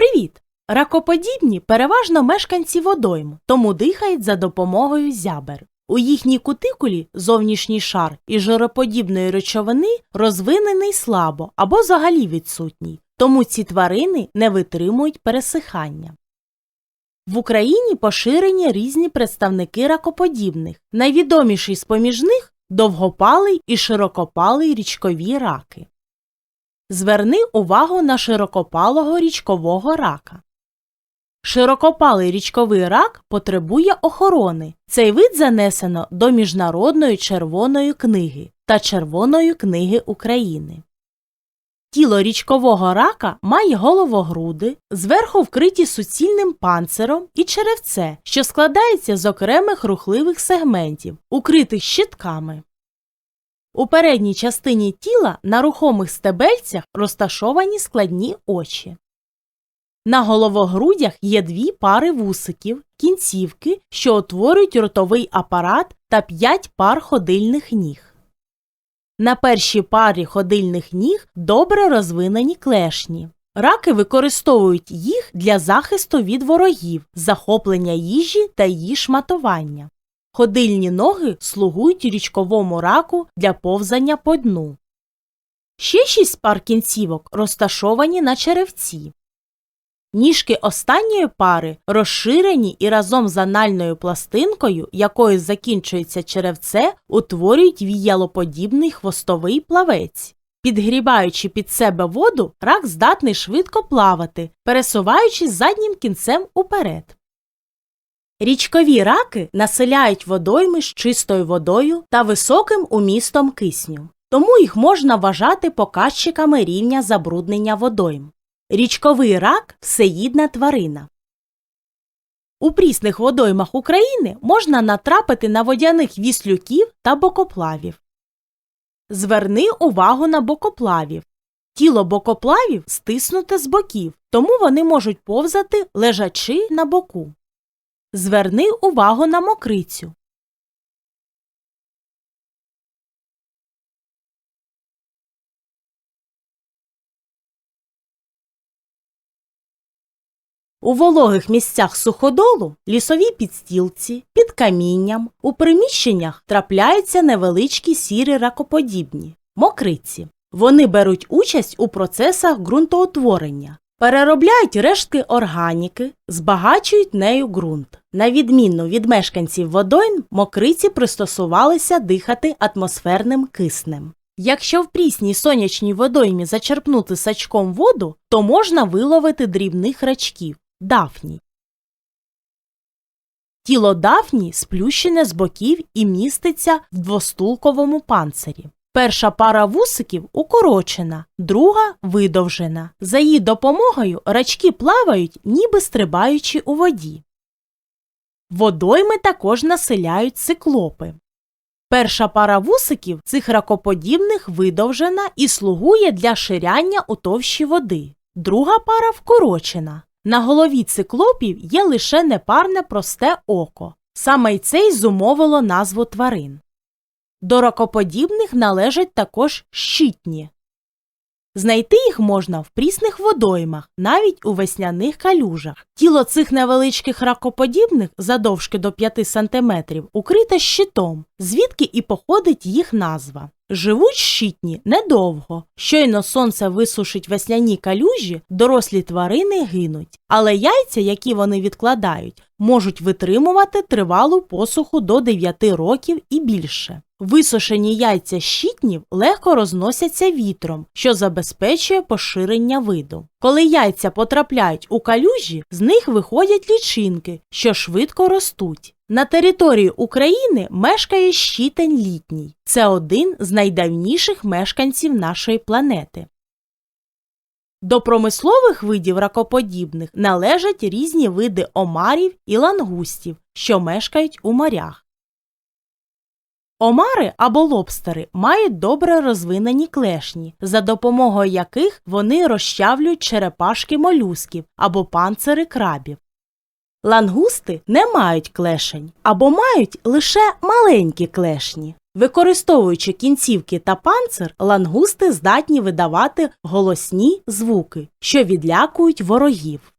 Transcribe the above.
Привіт! Ракоподібні переважно мешканці водойм, тому дихають за допомогою зябер. У їхній кутикулі зовнішній шар із жироподібної речовини розвинений слабо або взагалі відсутній, тому ці тварини не витримують пересихання. В Україні поширені різні представники ракоподібних. Найвідоміший з поміж них довгопалий і широкопалий річкові раки. Зверни увагу на широкопалого річкового рака. Широкопалий річковий рак потребує охорони. Цей вид занесено до Міжнародної червоної книги та Червоної книги України. Тіло річкового рака має головогруди, зверху вкриті суцільним панциром і черевце, що складається з окремих рухливих сегментів, укритих щитками. У передній частині тіла на рухомих стебельцях розташовані складні очі. На головогрудях є дві пари вусиків, кінцівки, що утворюють ротовий апарат та п'ять пар ходильних ніг. На першій парі ходильних ніг добре розвинені клешні. Раки використовують їх для захисту від ворогів, захоплення їжі та її шматування. Ходильні ноги слугують річковому раку для повзання по дну. Ще шість пар кінцівок розташовані на черевці. Ніжки останньої пари розширені і разом з анальною пластинкою, якою закінчується черевце, утворюють віялоподібний хвостовий плавець. Підгрібаючи під себе воду, рак здатний швидко плавати, пересуваючись заднім кінцем уперед. Річкові раки населяють водойми з чистою водою та високим умістом кисню, тому їх можна вважати показчиками рівня забруднення водойм. Річковий рак всеїдна тварина. У прісних водоймах України можна натрапити на водяних віслюків та бокоплавів. Зверни увагу на бокоплавів. Тіло бокоплавів стиснуте з боків, тому вони можуть повзати лежачи на боку. Зверни увагу на мокрицю. У вологих місцях суходолу, лісовій підстілці, під камінням, у приміщеннях трапляються невеличкі сірі ракоподібні мокриці. Вони беруть участь у процесах ґрунтоутворення, переробляють рештки органіки, збагачують нею ґрунт. На відміну від мешканців водойм, мокриці пристосувалися дихати атмосферним киснем. Якщо в прісній сонячній водоймі зачерпнути сачком воду, то можна виловити дрібних рачків дафній. Тіло дафній сплющене з боків і міститься в двостулковому панцирі. Перша пара вусиків укорочена, друга видовжена. За її допомогою рачки плавають, ніби стрибаючи у воді. Водойми також населяють циклопи. Перша пара вусиків цих ракоподібних видовжена і слугує для ширяння у товщі води. Друга пара вкорочена. На голові циклопів є лише непарне просте око. Саме й це й зумовило назву тварин. До ракоподібних належать також щитні. Знайти їх можна в прісних водоймах, навіть у весняних калюжах. Тіло цих невеличких ракоподібних задовжки до 5 см укрите щитом, звідки і походить їх назва. Живуть щитні недовго. Щойно сонце висушить весняні калюжі, дорослі тварини гинуть, але яйця, які вони відкладають, можуть витримувати тривалу посуху до 9 років і більше. Висушені яйця щитнів легко розносяться вітром, що забезпечує поширення виду. Коли яйця потрапляють у калюжі, з них виходять лічинки, що швидко ростуть. На території України мешкає щитень літній. Це один з найдавніших мешканців нашої планети. До промислових видів ракоподібних належать різні види омарів і лангустів, що мешкають у морях. Омари або лобстери мають добре розвинені клешні, за допомогою яких вони розчавлюють черепашки молюсків або панцири крабів. Лангусти не мають клешень або мають лише маленькі клешні. Використовуючи кінцівки та панцир, лангусти здатні видавати голосні звуки, що відлякують ворогів.